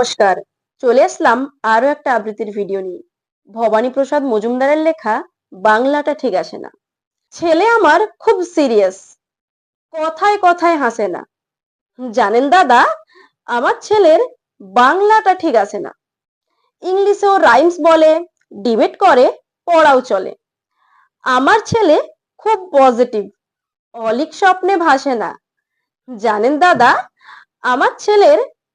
নমস্কার। চলে আসলাম আরও একটা আবৃত্তির ভিডিও নিয়ে। ভবানী প্রসাদ মজুমদারের লেখা বাংলাটা ঠিক আসে না। ছেলে আমার খুব সিরিয়াস কথায় কথায় হাসে না। জানেন দাদা, আমার ছেলের বাংলাটা ঠিক আছে না। ইংলিশেও রাইমস বলে ডিবেট করে, পড়াও চলে। আমার ছেলে খুব পজিটিভ অলিক স্বপ্নে ভাসে না। জানেন দাদা, আমার ছেলের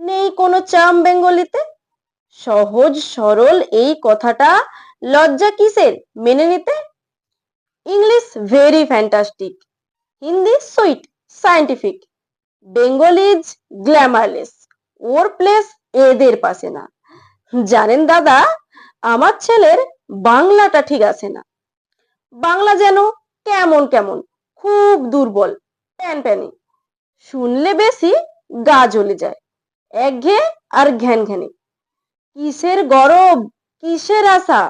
নেই কোনো চাম বেঙ্গলিতে? সহজ সরল এই কথাটা লজ্জা কিসের? মেনে নিতে? English very fantastic Hindi sweet scientific Bengalis glamourless ওর প্লেস এদের পাশে না। জানেন দাদা, আমার ছেলের বাংলাটা ঠিক আছে না। বাংলা যেন কেমন কেমন, খুব দুর্বল, প্যান প্যানি। শুনলে বেশি গা জ্বলে যায়। একঘেয়ে আর ঘ্যান ঘ্যানে কিসের গরব, কিসের আশা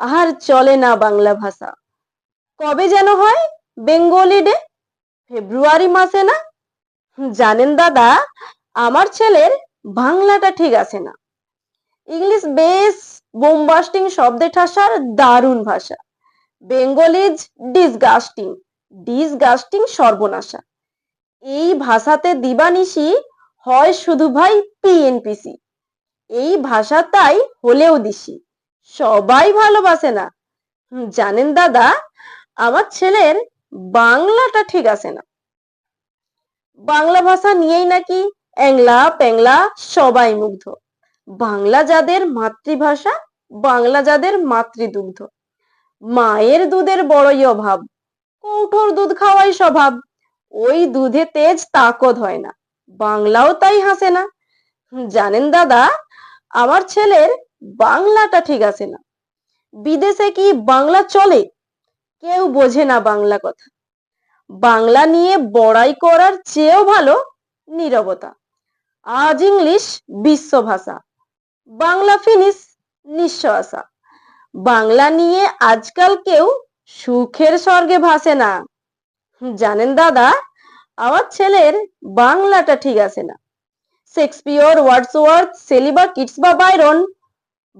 আর চলে না বাংলা ভাষা। কবে যেন হয় বেঙ্গলি ডে ফেব্রুয়ারি মাসে না? জানেন দাদা, আমার ছেলের বাংলাটা ঠিক আছে না। ইংলিশ বেশ বোমবাস্টিং শব্দে ঠাসার দারুণ ভাষা। বেঙ্গলিজ ডিসগাস্টিং ডিসগাস্টিং সর্বনাশা। এই ভাষাতে দিবানিশি হয় শুধু ভাই পিএনপিসি এই ভাষা তাই হলেও দিশি সবাই ভালোবাসে না। জানেন দাদা, আমার ছেলের বাংলাটা ঠিক আছে না। বাংলা ভাষা নিয়েই নাকি অ্যাংলা, প্যাংলা সবাই মুগ্ধ। বাংলা যাদের মাতৃভাষা, বাংলা যাদের মাতৃদুগ্ধ। মায়ের দুধের বড়ই অভাব। কৌঠোর দুধ খাওয়াই স্বভাব। ওই দুধে তেজ তাকত হয় না। বাংলাও তাই হাসে না। জানেন দাদা, আমার ছেলের বাংলাটা ঠিক আছে না। বিদেশে কি বাংলা চলে? কেউ বোঝে না বাংলা কথা। বাংলা নিয়ে বড়াই করার চেয়েও ভালো নীরবতা। আজ ইংলিশ বিশ্ব ভাষা। বাংলা ফিনিশ নিঃস্ব আশা। বাংলা নিয়ে আজকাল কেউ সুখের স্বর্গে ভাসে না। জানেন দাদা আমার ছেলের বাংলাটা ঠিক আছে না। শেক্সপিয়র, ওয়ার্ডসওয়ার্থ, সেলিবা কিটস বা বাইরন,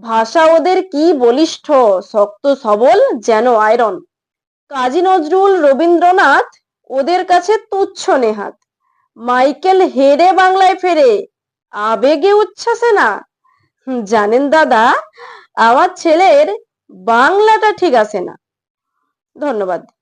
ভাষা ওদের কি বলিষ্ঠ, শক্ত, সবল, যেন আয়রন। কাজী নজরুল রবীন্দ্রনাথ ওদের কাছে তুচ্ছ নেহাত। মাইকেল হেরে বাংলায় ফেরে, আবেগে উচ্ছ্বাসে না। জানেন দাদা, আমার ছেলের বাংলাটা ঠিক আছে না। ধন্যবাদ।